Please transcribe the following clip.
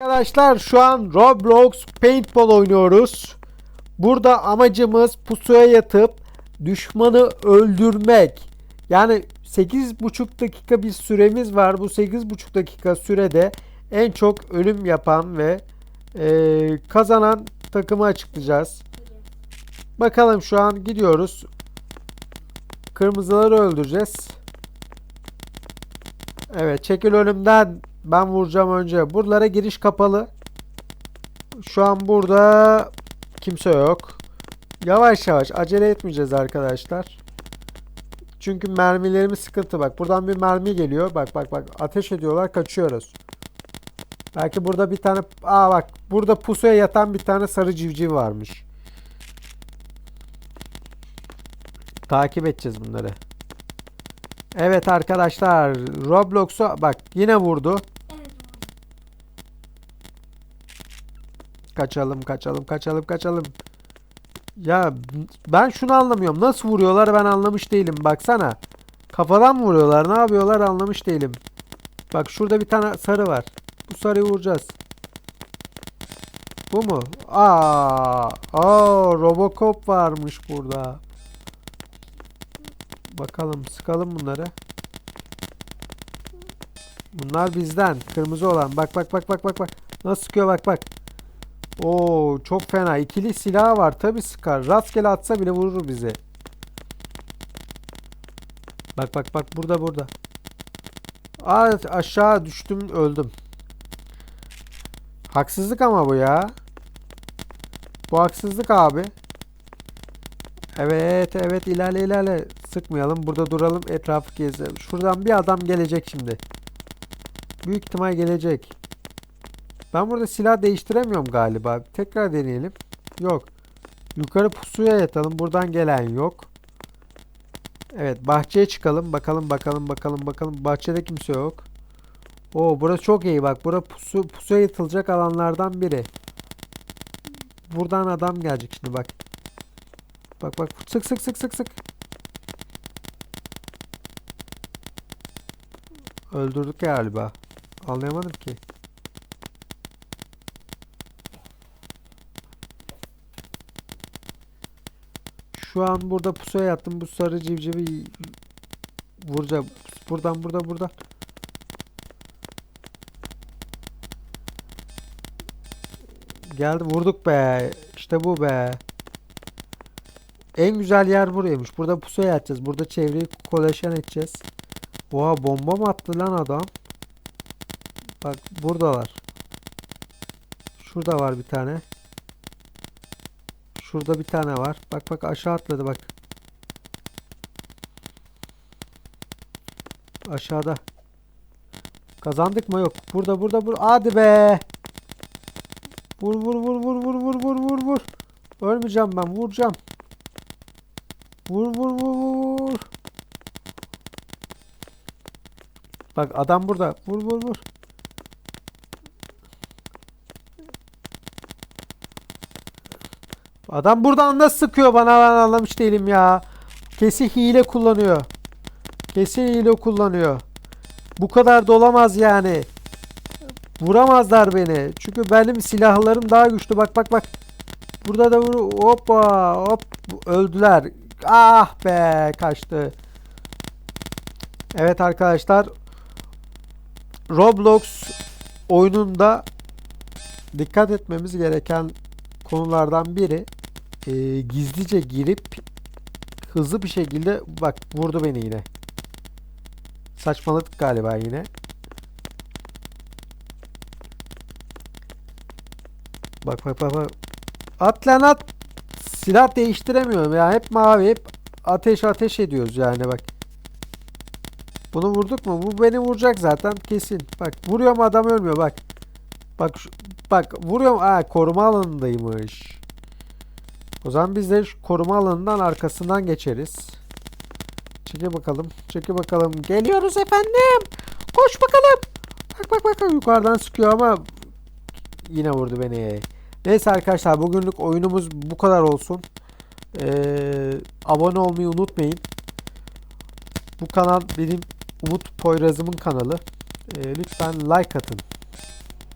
Arkadaşlar şu an Roblox Paintball oynuyoruz. Burada amacımız pusuya yatıp düşmanı öldürmek. Yani 8,5 dakika bir süremiz var. Bu 8,5 dakika sürede en çok ölüm yapan ve eee, kazanan takımı açıklayacağız. Bakalım şu an gidiyoruz. Kırmızıları öldüreceğiz. Evet çekil önümden. Ben vuracağım önce. Buralara giriş kapalı. Şu an burada kimse yok. Yavaş yavaş acele etmeyeceğiz arkadaşlar. Çünkü mermilerimiz sıkıntı bak. Buradan bir mermi geliyor. Bak bak bak. Ateş ediyorlar. Kaçıyoruz. Belki burada bir tane... Aa bak. Burada pusuya yatan bir tane sarı civciv varmış. Takip edeceğiz bunları. Evet arkadaşlar. Roblox'u bak yine vurdu. Kaçalım, kaçalım, kaçalım, kaçalım. Ya ben şunu anlamıyorum. Nasıl vuruyorlar ben anlamış değilim. Baksana. Kafadan mı vuruyorlar? Ne yapıyorlar anlamış değilim. Bak şurada bir tane sarı var. Bu sarıyı vuracağız. Bu mu? Aa, aa Robocop varmış burada. Bakalım sıkalım bunları. Bunlar bizden. Kırmızı olan. Bak bak bak bak bak bak. Nasıl sıkıyor bak bak. Oo çok fena. İkili silah var. Tabi sıkar. Rastgele atsa bile vurur bizi. Bak bak bak burada burada. Aa aşağı düştüm öldüm. Haksızlık ama bu ya. Bu haksızlık abi. Evet evet ilerle ilerle. Sıkmayalım. Burada duralım. Etrafı gezelim. Şuradan bir adam gelecek şimdi. Büyük ihtimal gelecek. Ben burada silah değiştiremiyorum galiba. Tekrar deneyelim. Yok. Yukarı pusuya yatalım. Buradan gelen yok. Evet bahçeye çıkalım. Bakalım bakalım bakalım bakalım. Bahçede kimse yok. Oo burası çok iyi bak. Burası pusu, pusuya yatılacak alanlardan biri. Buradan adam gelecek şimdi bak. Bak bak sık sık sık sık sık. Öldürdük galiba. Anlayamadım ki. Şu an burada pusuya yattım. Bu sarı civcivi vuracağım. Buradan burada burada. Geldi vurduk be. İşte bu be. En güzel yer buraymış. Burada pusuya yatacağız. Burada çevreyi koleşen edeceğiz. Oha bomba mı attı lan adam? Bak buradalar. Şurada var bir tane. Şurada bir tane var. Bak bak aşağı atladı bak. Aşağıda. Kazandık mı? Yok. Burada burada burada. Hadi be. Vur vur vur vur vur vur vur vur vur. Ölmeyeceğim ben. Vuracağım. Vur vur vur vur vur. Bak adam burada. Vur vur vur. Adam buradan da sıkıyor bana ben anlamış değilim ya. Kesin hile kullanıyor. Kesin hile kullanıyor. Bu kadar da olamaz yani. Vuramazlar beni. Çünkü benim silahlarım daha güçlü. Bak bak bak. Burada da vur. Hoppa hop. Öldüler. Ah be kaçtı. Evet arkadaşlar. Roblox oyununda dikkat etmemiz gereken konulardan biri e, gizlice girip hızlı bir şekilde bak vurdu beni yine. Saçmaladık galiba yine. Bak bak bak bak. At lan at. Silah değiştiremiyorum ya. Hep mavi hep ateş ateş ediyoruz yani bak. Bunu vurduk mu? Bu beni vuracak zaten kesin. Bak vuruyorum adam ölmüyor bak. Bak şu- bak vuruyorum. Aa koruma alanındaymış. O zaman biz de koruma alanından arkasından geçeriz. Çeke bakalım. Çeke bakalım. Geliyoruz efendim. Koş bakalım. Bak bak bak yukarıdan sıkıyor ama yine vurdu beni. Neyse arkadaşlar bugünlük oyunumuz bu kadar olsun. Ee, abone olmayı unutmayın. Bu kanal benim Umut Poyraz'ımın kanalı. Ee, lütfen like atın.